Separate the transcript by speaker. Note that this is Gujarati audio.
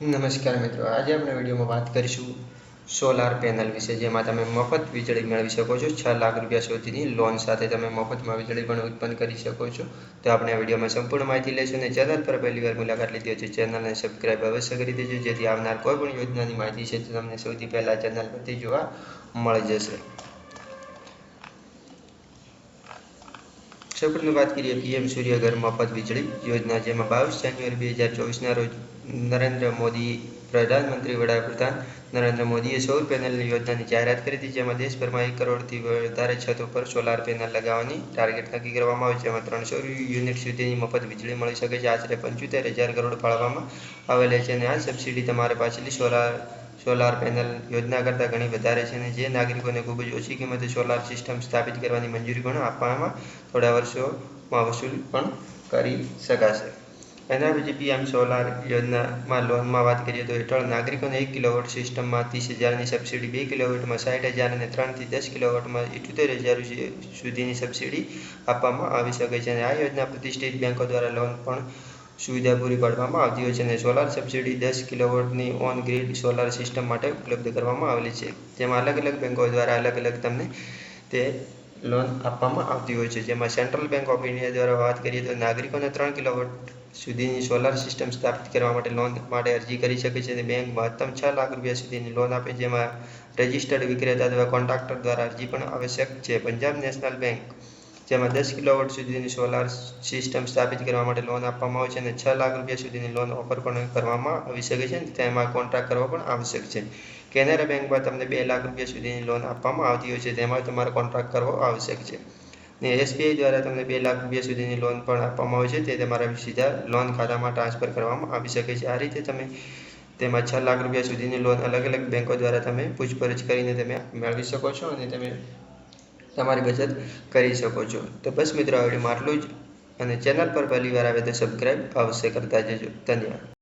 Speaker 1: નમસ્કાર મિત્રો, આજે આપણે વિડીયોમાં વાત કરીશું સોલાર પેનલ વિશે, જેમાં તમે મફત વીજળી મેળવી શકો છો, છ લાખ રૂપિયા સુધીની લોન સાથે તમે મફતમાં વીજળી પણ ઉત્પન્ન કરી શકો છો. તો આપણે આ વિડીયોમાં સંપૂર્ણ માહિતી લઈશું અને ચેનલ પર પહેલી વાર મુલાકાત લીધી તો ચેનલને સબસ્ક્રાઇબ અવશ્ય કરી દેજો, જેથી આવનાર કોઈ પણ યોજનાની માહિતી છે તે તમને સૌથી પહેલાં ચેનલ પરથી જોવા મળી જશે. સૌપ્રથમ વાત કરીએ, પીએમ સૂર્યઘર મફત વીજળી યોજના, જેમાં બાવીસ જાન્યુઆરી બે હજાર ચોવીસના રોજ નરેન્દ્ર મોદી પ્રધાનમંત્રી વડાપ્રધાન નરેન્દ્ર મોદીએ સૌર પેનલની યોજનાની જાહેરાત કરી હતી, જેમાં દેશભરમાં એક કરોડથી વધારે છતો પર સોલાર પેનલ લગાવવાની ટાર્ગેટ નક્કી કરવામાં આવે છે. જેમાં ત્રણસો યુનિટ સુધીની મફત વીજળી મળી શકે છે. આશરે પંચોતેર હજાર કરોડ ફાળવવામાં આવેલા છે અને આ સબસિડી તમારે પાછલી સોલાર સોલાર પેનલ યોજના કરતાં ઘણી વધારે છે અને જે નાગરિકોને ખૂબ જ ઓછી કિંમતે સોલાર સિસ્ટમ સ્થાપિત કરવાની મંજૂરી પણ આપવામાં થોડા વર્ષોમાં વસૂલ પણ કરી શકાશે. એના પછી પીએમ સોલાર યોજનામાં લોનમાં વાત કરીએ તો હેઠળ નાગરિકોને એક કિલોવોટ સિસ્ટમમાં ત્રીસ હજારની સબસિડી બે કિલોવોટમાં સાઠ હજાર અને ત્રણથી દસ કિલોવોટમાં ઇઠ્યોતેર હજાર સુધીની સબસિડી આપવામાં આવી શકે છે અને આ યોજના પ્રતિષ્ઠિત બેંકો દ્વારા લોન પણ સુવિધા પૂરી પાડવામાં આવતી હોય છે અને સોલાર સબસિડી દસ કિલોવોટની ઓન ગ્રીડ સોલાર સિસ્ટમ માટે ઉપલબ્ધ કરવામાં આવેલી છે. જેમાં અલગ અલગ બેંકો દ્વારા અલગ અલગ તમને તે લોન આપવામાં આવતી હોય છે. જેમાં સેન્ટ્રલ બેંક ઓફ ઇન્ડિયા દ્વારા વાત કરીએ તો નાગરિકોને ત્રણ કિલોવોટ સુધીની સોલાર સિસ્ટમ સ્થાપિત કરવા માટે લોન માટે અરજી કરી શકે છે. અને બેંક મહત્તમ છ લાખ રૂપિયા સુધીની લોન આપે, જેમાં રજિસ્ટર્ડ વિક્રેતા અથવા કોન્ટ્રાક્ટર દ્વારા અરજી પણ આવશ્યક છે. પંજાબ નેશનલ બેંક જેમાં દસ કિલોવોટ સુધીની સોલાર સિસ્ટમ સ્થાપિત કરવા માટે લોન આપવામાં આવે છે અને છ લાખ રૂપિયા સુધીની લોન ઓફર પણ કરવામાં આવી શકે છે. તેમાં કોન્ટ્રાક્ટ કરવો પણ આવશ્યક છે. કેનેરા બેંકમાં તમને બે લાખ રૂપિયા સુધીની લોન આપવામાં આવતી હોય છે. તેમાં તમારે કોન્ટ્રાક્ટ કરવો આવશ્યક છે. ને એસબીઆઈ દ્વારા તમને બે લાખ રૂપિયા સુધીની લોન પણ આપવામાં આવે છે. તે તમારા સીધા લોન ખાતામાં ટ્રાન્સફર કરવામાં આવી શકે છે. આ રીતે તમે તેમાં છ લાખ રૂપિયા સુધીની લોન અલગ અલગ બેંકો દ્વારા તમે પૂછપરછ કરીને તમે મેળવી શકો છો અને તમે તમારી બચત કરી શકો છો. તો બસ મિત્રો, આ વિડીયોમાં આટલું જ. અને ચેનલ પર પહેલી વાર આવે તો સબસ્ક્રાઈબ અવશ્ય કરતા જજો. ધન્યવાદ.